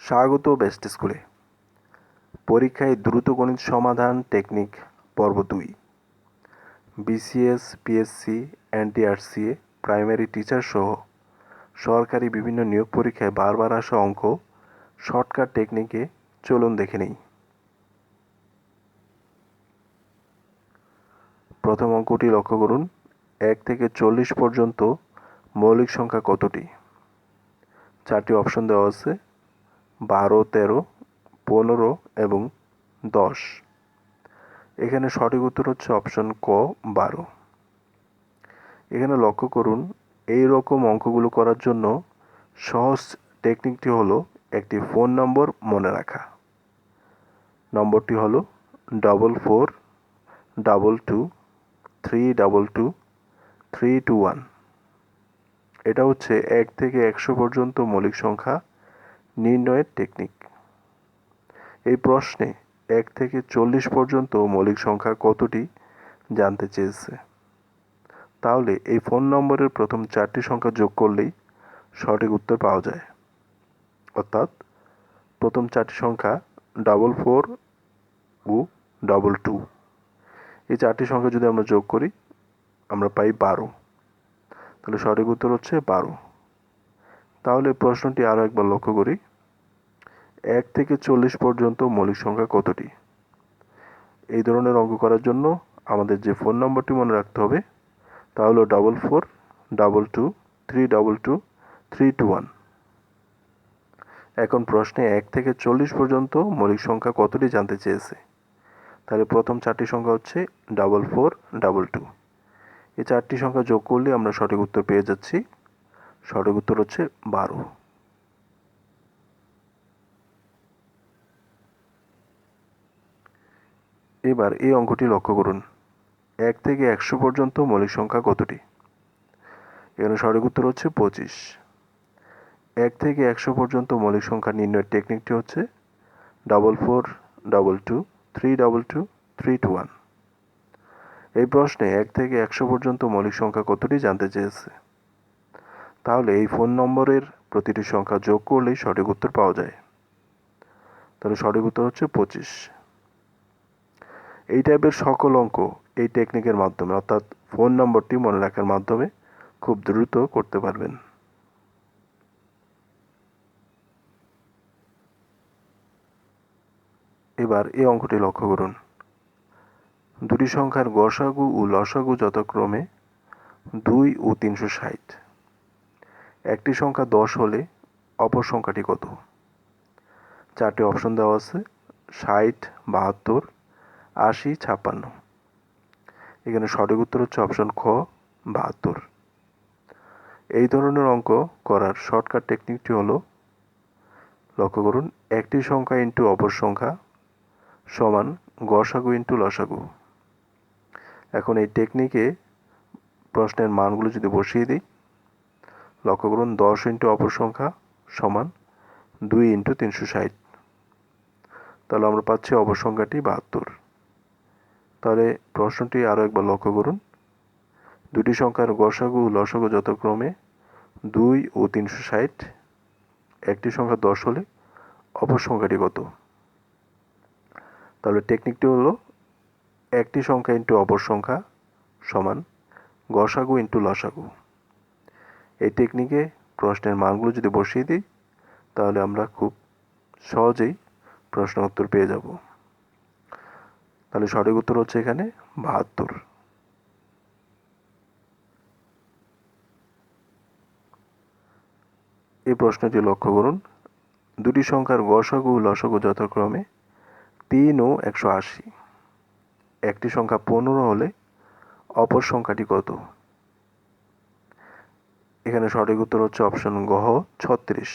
স্বাগত বেস্ট স্কুলে। পরীক্ষায় দ্রুত গণিত সমাধান টেকনিক পর্ব দুই। BCS, PSC NTRCA primary teacher সহ সরকারি বিভিন্ন নিয়োগ পরীক্ষায় বারবার আসা অঙ্ক, শর্টকাট টেকনিকে চলুন দেখে নেই। প্রথম অঙ্কটি লক্ষ্য করুন, এক থেকে চল্লিশ পর্যন্ত মৌলিক সংখ্যা কতটি? চারটি অপশন দেওয়া আছে। বারো, তেরো, পনেরো এবং দশ। এখানে সঠিক উত্তর হচ্ছে অপশন ক, বারো। এখানে লক্ষ্য করুন, এই রকম অঙ্কগুলো করার জন্য সহজ টেকনিকটি হলো একটি ফোন নম্বর মনে রাখা। নম্বরটি হলো double four double two three double two three two one এটা হচ্ছে এক থেকে একশো পর্যন্ত মৌলিক সংখ্যা নির্ণয়ের টেকনিক এই প্রশ্নে এক থেকে চল্লিশ পর্যন্ত মৌলিক সংখ্যা কতটি জানতে চেয়েছে? তাহলে এই ফোন নম্বরের প্রথম চারটি সংখ্যা যোগ করলেই সঠিক উত্তর পাওয়া যায়। অর্থাৎ প্রথম চারটি সংখ্যা ডাবল ফোর ও ডাবল টু এই চারটি সংখ্যা যদি আমরা যোগ করি, আমরা পাই বারো। তাহলে সঠিক উত্তর হচ্ছে বারো। তাহলে প্রশ্নটি আরও একবার লক্ষ্য করি। এক থেকে চল্লিশ পর্যন্ত মৌলিক সংখ্যা কতটি? এই ধরনের অঙ্ক করার জন্য আমাদের যে ফোন নম্বরটি মনে রাখতে হবে, তা হলো double four double two three double two three two one এখন প্রশ্নে এক থেকে চল্লিশ পর্যন্ত মৌলিক সংখ্যা কতটি জানতে চেয়েছে? তাহলে প্রথম চারটি সংখ্যা হচ্ছে ডাবল ফোর ডাবল টু এই চারটি সংখ্যা যোগ করলে আমরা সঠিক উত্তর পেয়ে যাচ্ছি। সঠিক উত্তর হচ্ছে বারো। এবার এই অঙ্কটি লক্ষ্য করুন। এক থেকে একশো পর্যন্ত মৌলিক সংখ্যা কতটি? এখানে সঠিক উত্তর হচ্ছে পঁচিশ। এক থেকে একশো পর্যন্ত মৌলিক সংখ্যা নির্ণয়ের টেকনিকটি হচ্ছে double four double two three double two three two one এই প্রশ্নে এক থেকে একশো পর্যন্ত মৌলিক সংখ্যা কতটি জানতে চেয়েছে? তাহলে এই ফোন নম্বরের প্রতিটি সংখ্যা যোগ করলেই সঠিক উত্তর পাওয়া যায়। তাহলে সঠিক উত্তর হচ্ছে পঁচিশ। এই টাইপের সকল অঙ্ক এই টেকনিকের মাধ্যমে, অর্থাৎ ফোন নম্বরটি মনে রাখার মাধ্যমে খুব দ্রুত করতে পারবেন। এবার এই অঙ্কটি লক্ষ্য করুন। দুটি সংখ্যার গসাগু ও লসাগু যথাক্রমে দুই ও তিনশো ষাট। একটি সংখ্যা দশ হলে অপর সংখ্যাটি কত? চারটি অপশন দেওয়া আছে, ষাট, বাহাত্তর, আশি, ছাপ্পান্ন। এখানে সঠিক উত্তর হচ্ছে অপশন খ, বাহাত্তর। এই ধরনের অঙ্ক করার শর্টকাট টেকনিকটি হলো, লক্ষ্য করুন, একটি সংখ্যা ইন্টু অপর সংখ্যা সমান গসাগু ইন্টু লসাগু। এখন এই টেকনিকে প্রশ্নের মানগুলো যদি বসিয়ে দিই লক্ষ্য করুন, দশ ইন্টু অপর সংখ্যা সমান দুই ইন্টু তিনশো ষাট। তাহলে আমরা পাচ্ছি অপর সংখ্যাটি বাহাত্তর। তাহলে প্রশ্নটি আরও একবার লক্ষ্য করুন। দুটি সংখ্যার গসাগু লসাগু যথাক্রমে দুই ও তিনশো ষাট। একটি সংখ্যা দশ হলে অপর সংখ্যাটি কত? তাহলে টেকনিকটি হলো একটি সংখ্যা ইন্টু অপর সংখ্যা সমান গসাগু ইন্টু লসাগু। এই টেকনিকে প্রশ্নের মানগুলো যদি বসিয়ে দিই, তাহলে আমরা খুব সহজেই প্রশ্ন উত্তর পেয়ে যাব। তাহলে সঠিক উত্তর হচ্ছে এখানে বাহাত্তর। এই প্রশ্নটি লক্ষ্য করুন। দুটি সংখ্যার গসাগু লসাগু যথাক্রমে তিন ও একশো আশি। একটি সংখ্যা পনেরো হলে অপর সংখ্যাটি কত? এখানে সঠিক উত্তর হচ্ছে অপশন গহ ছত্রিশ।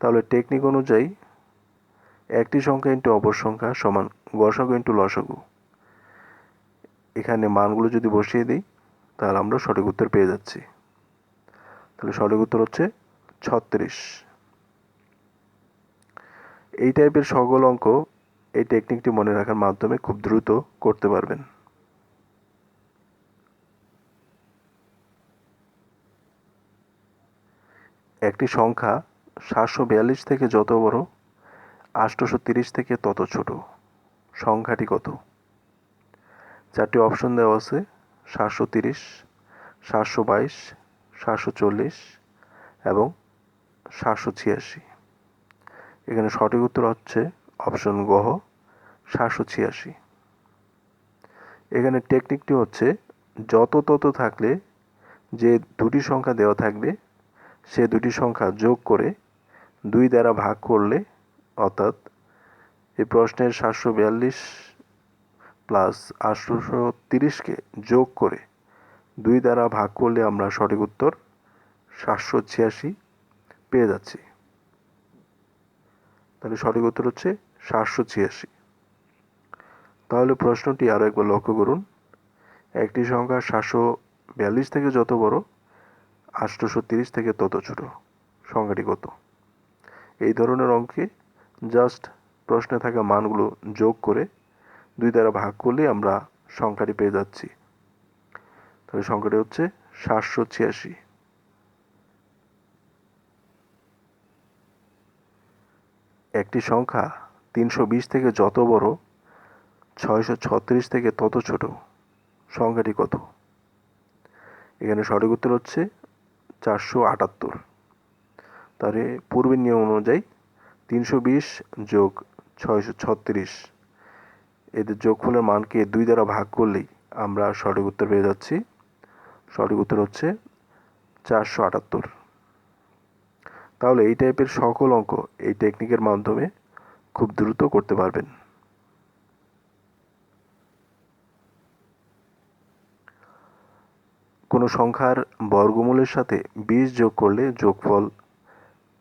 তাহলে টেকনিক অনুযায়ী একটি সংখ্যা ইন্টু অপর সংখ্যা সমান গসাগু ইন্টু লসাগু এখানে মানগুলো যদি বসিয়ে দিই, তাহলে আমরা সঠিক উত্তর পেয়ে যাচ্ছি। তাহলে সঠিক উত্তর হচ্ছে ছত্রিশ। এই টাইপের সকল অঙ্ক এই টেকনিকটি মনে রাখার মাধ্যমে খুব দ্রুত করতে পারবেন। একটি সংখ্যা সাতশো বিয়াল্লিশ থেকে যত বড় আটশোশো তিরিশ থেকে তত ছোট। সংখ্যাটি কত? চারটি অপশন দেওয়া আছে, সাতশো তিরিশ, সাতশো বাইশ, সাতশো চল্লিশ এবং সাতশো ছিয়াশি। এখানে সঠিক উত্তর হচ্ছে অপশন গহ সাতশো ছিয়াশি। এখানে টেকনিকটি হচ্ছে, যত তত থাকলে যে দুটি সংখ্যা দেওয়া থাকবে সে দুটি সংখ্যা যোগ করে দুই দ্বারা ভাগ করলে, অর্থাৎ এই প্রশ্নের সাতশো বিয়াল্লিশ প্লাস আটশোশো তিরিশকে যোগ করে দুই দ্বারা ভাগ করলে আমরা সঠিক উত্তর সাতশো ছিয়াশি পেয়ে যাচ্ছি। তাহলে সঠিক উত্তর হচ্ছে সাতশো ছিয়াশি। তাহলে প্রশ্নটি আরও একবার লক্ষ্য করুন। একটি সংখ্যা সাতশো বিয়াল্লিশ থেকে যত বড় আটশোশো তিরিশ থেকে তত ছোট সংখ্যাটি কত এই ধরনের অঙ্কে জাস্ট প্রশ্নে থাকা মানগুলো যোগ করে দুই দ্বারা ভাগ করলে আমরা সংখ্যাটি পেয়ে যাচ্ছি। তাহলে সংখ্যাটি হচ্ছে সাতশো ছিয়াশি। একটি সংখ্যা তিনশো বিশ থেকে যত বড়, ছয়শো ছত্রিশ থেকে তত ছোট। সংখ্যাটি কত? এখানে সঠিক উত্তর হচ্ছে চারশো আটাত্তর। তাহলে পূর্বের নিয়ম অনুযায়ী তিনশো বিশ যোগ ছয়শো ছত্রিশ। এদের যোগফলের মানকে দুই দ্বারা ভাগ করলেই আমরা সঠিক উত্তর পেয়ে যাচ্ছি। সঠিক উত্তর হচ্ছে চারশো আটাত্তর। তাহলে এই টাইপের সকল অঙ্ক এই টেকনিকের মাধ্যমে খুব দ্রুত করতে পারবেন। কোনো সংখ্যার বর্গমূলের সাথে বিশ যোগ করলে যোগফল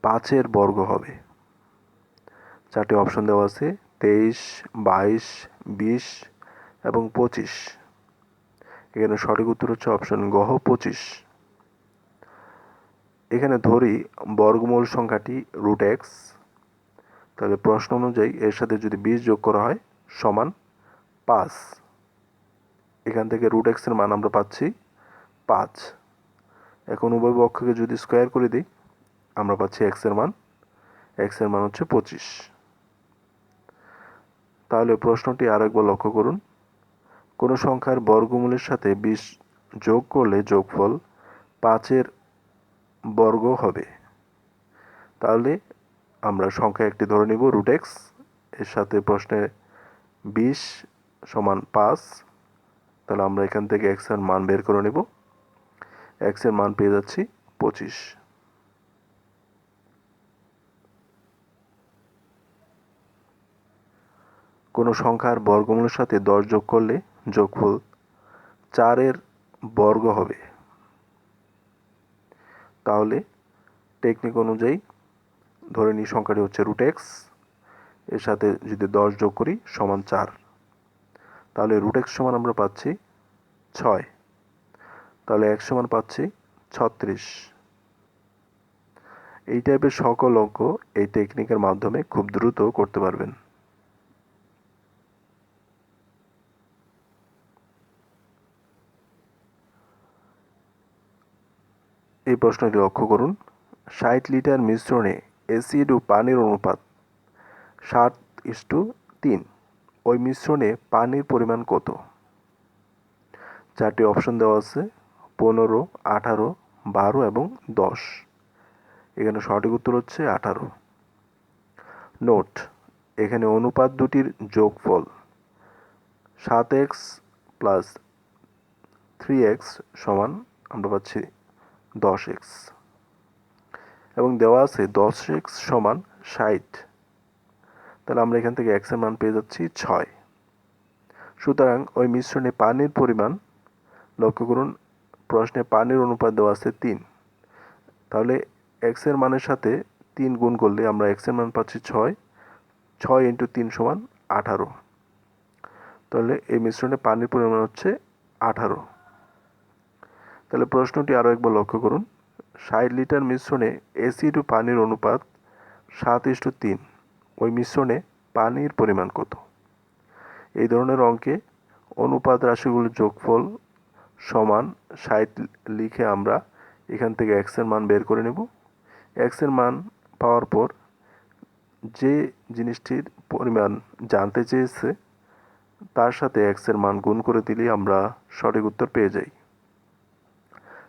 পাঁচের বর্গ হবে। চারটি অপশন দেওয়া আছে, তেইশ, বাইশ, বিশ এবং পঁচিশ। এখানে সঠিক উত্তর হচ্ছে অপশন গহ পঁচিশ। এখানে ধরি বর্গমূল সংখ্যাটি রুট এক্স তাহলে প্রশ্ন অনুযায়ী এর সাথে যদি বিশ যোগ করা হয়, সমান পাঁচ। এখান থেকে রুট এক্সের মান আমরা পাচ্ছি পাঁচ। এখন উভয় পক্ষকে যদি স্কোয়ার করে দিই, আমরা পাচ্ছি এক্সের মান। এক্সের মান হচ্ছে পঁচিশ। তাহলে প্রশ্নটি আর একবার লক্ষ্য করুন। কোনো সংখ্যার বর্গমূলের সাথে বিশ যোগ করলে যোগফল পাঁচের বর্গ হবে। তাহলে আমরা সংখ্যা একটি ধরে নিব রুট এক্সের সাথে প্রশ্নে বিশ সমান পাঁচ। তাহলে আমরা এখান থেকে এক্সের মান বের করে নেব। এক্সের মান পেয়ে যাচ্ছি পঁচিশ। কোনো সংখ্যার বর্গমূলের সাথে দশ যোগ করলে যোগফল চারের বর্গ হবে। তাহলে টেকনিক অনুযায়ী ধরে নিই সংখ্যাটি হচ্ছে রুট এক্সের সাথে যদি দশ যোগ করি সমান চার। তাহলে রুট এক্স সমান আমরা পাচ্ছি ছয়। তাহলে এক সমান পাচ্ছি ছত্রিশ। এই টাইপের সকল অঙ্ক এই টেকনিকের মাধ্যমে খুব দ্রুত করতে পারবেন। এই প্রশ্নটি লক্ষ্য করুন। ষাট লিটার মিশ্রণে অ্যাসিড ও পানির অনুপাত সাত ইস্টু তিন। ওই মিশ্রণে পানির পরিমাণ কত? চারটি অপশন দেওয়া আছে। পনেরো, আঠারো, বারো এবং দশ। এখানে সঠিক উত্তর হচ্ছে আঠারো। নোট, এখানে অনুপাত দুটির যোগফল। সাত এক্স প্লাস থ্রি এক্স সমান আমরা পাচ্ছি দশ এক্স। এবং দেওয়া আছে দশ এক্স সমান ষাট। তাহলে আমরা এখান থেকে এক্সের মান পেয়ে যাচ্ছি ছয়। সুতরাং ওই মিশ্রণে পানির পরিমাণ লক্ষ্য করুন প্রশ্নে পানির অনুপাত দেওয়া আছে তিন। তাহলে এক্সের মানের সাথে তিন গুণ করলে আমরা এক্সের মান পাচ্ছি ছয়। ছয় ইন্টু তিন সমান আঠারো। তাহলে এই মিশ্রণে পানির পরিমাণ হচ্ছে আঠারো। তাহলে প্রশ্নটি আরও একবার লক্ষ্য করুন। ষাট লিটার মিশ্রণে এসিড ও পানির অনুপাত সাত ইস্টু তিন। ওই মিশ্রণে পানির পরিমাণ কত? এই ধরনের অঙ্কে অনুপাত রাশিগুলোর যোগফল সমান ষাট লিখে আমরা এখান থেকে এক্সের মান বের করে নেব। এক্সের মান পাওয়ার পর যে জিনিসটির পরিমাণ জানতে চেয়েছে, তার সাথে এক্সের মান গুণ করে দিলেই আমরা সঠিক উত্তর পেয়ে যাই।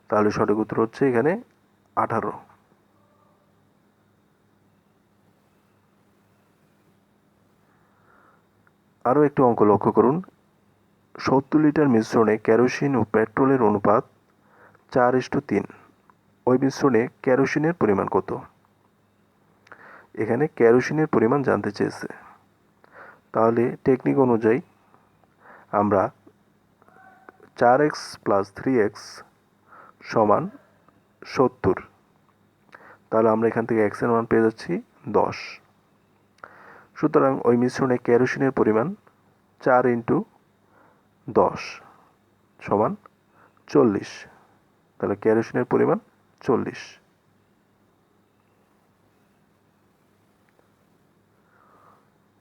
তাহলে সঠিক উত্তর হচ্ছে এখানে আঠারো। আরও একটি অঙ্ক লক্ষ্য করুন। সত্তর লিটার মিশ্রণে কেরোসিন ও পেট্রোলের অনুপাত চার ইস্টু তিন। ওই মিশ্রণে কেরোসিনের পরিমাণ কত? এখানে কেরোসিনের পরিমাণ জানতে চেয়েছে। তাহলে টেকনিক অনুযায়ী আমরা চার এক্স প্লাস থ্রি এক্স সমান সত্তর। তাহলে আমরা এখান থেকে এক্সের মান পেয়ে যাচ্ছি দশ। সুতরাং ওই মিশ্রণে কেরোসিনের পরিমাণ চার ইন্টু দশ সমান চল্লিশ। তাহলে কেরোসিনের পরিমাণ চল্লিশ।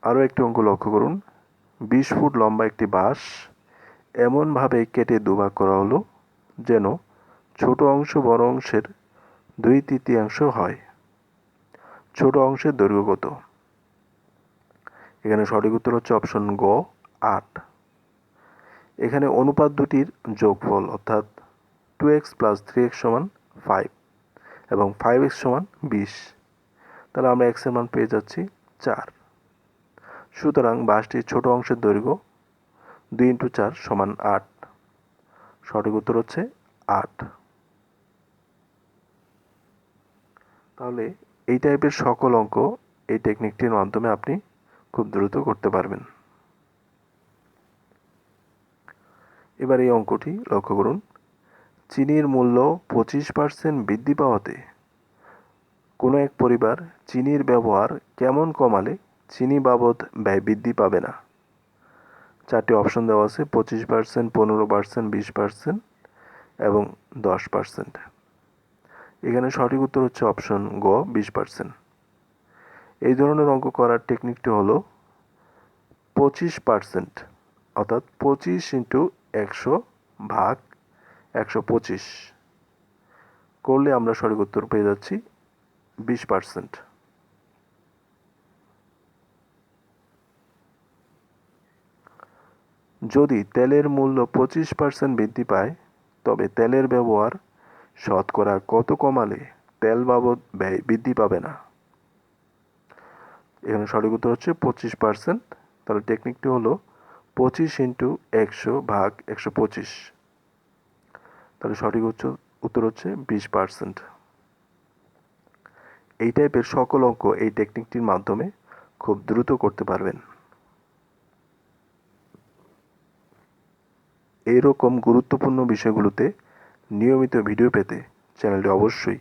আরও একটি অঙ্ক লক্ষ্য করুন। বিশ ফুট লম্বা একটি বাঁশ এমনভাবে কেটে দুভাগ করা হলো যেন ছোট অংশ বড় অংশের দুই তৃতীয়াংশ হয়। ছোট অংশের দৈর্ঘ্য কত? এখানে সঠিক উত্তর হচ্ছে অপশন গ, আট। এখানে অনুপাত দুটির যোগফল অর্থাৎ two X plus three X সমান ফাইভ এবং ফাইভ এক্স সমান বিশ। তাহলে আমরা এক্সের মান পেয়ে যাচ্ছি চার। সুতরাং বাসটির ছোট অংশের দৈর্ঘ্য দুই ইন্টু চার সমান আট। সঠিক উত্তর হচ্ছে আট। তাহলে এই টাইপের সকল অঙ্ক এই টেকনিকটির মাধ্যমে আপনি খুব দ্রুত করতে পারবেন। এবার এই অঙ্কটি লক্ষ্য করুন। চিনির মূল্য পঁচিশ পার্সেন্ট বৃদ্ধি পাওয়াতে কোনো এক পরিবার চিনির ব্যবহার কেমন কমালে চিনি বাবদ ব্যয় বৃদ্ধি পাবে না। চারটি অপশন দেওয়া আছে, পঁচিশ পার্সেন্ট পনেরো পার্সেন্ট বিশ পার্সেন্ট এবং দশ পার্সেন্ট এখানে সঠিক উত্তর হচ্ছে অপশন গ, বিশ পার্সেন্ট এই ধরনের অঙ্ক করার টেকনিকটি হলো পঁচিশ পার্সেন্ট অর্থাৎ পঁচিশ ইন্টু একশো ভাগ একশো পঁচিশ। করলে আমরা সঠিক উত্তর পেয়ে যাচ্ছি বিশ পার্সেন্ট। যদি তেলের মূল্য পঁচিশ পার্সেন্ট বৃদ্ধি পায়, তবে তেলের ব্যবহার শতকরা কত কমালে তেল বাবদ ব্যয় বৃদ্ধি পাবে না? এখানে সঠিক উত্তর হচ্ছে পঁচিশ পার্সেন্ট। তাহলে টেকনিকটি হলো পঁচিশ ইন্টু একশো ভাগ একশো পঁচিশ। তাহলে সঠিক উত্তর হচ্ছে বিশ পার্সেন্ট। এই টাইপের সকল অঙ্ক এই টেকনিকটির মাধ্যমে খুব দ্রুত করতে পারবেন। এইরকম গুরুত্বপূর্ণ বিষয়গুলোতে নিয়মিত ভিডিও পেতে চ্যানেলটি অবশ্যই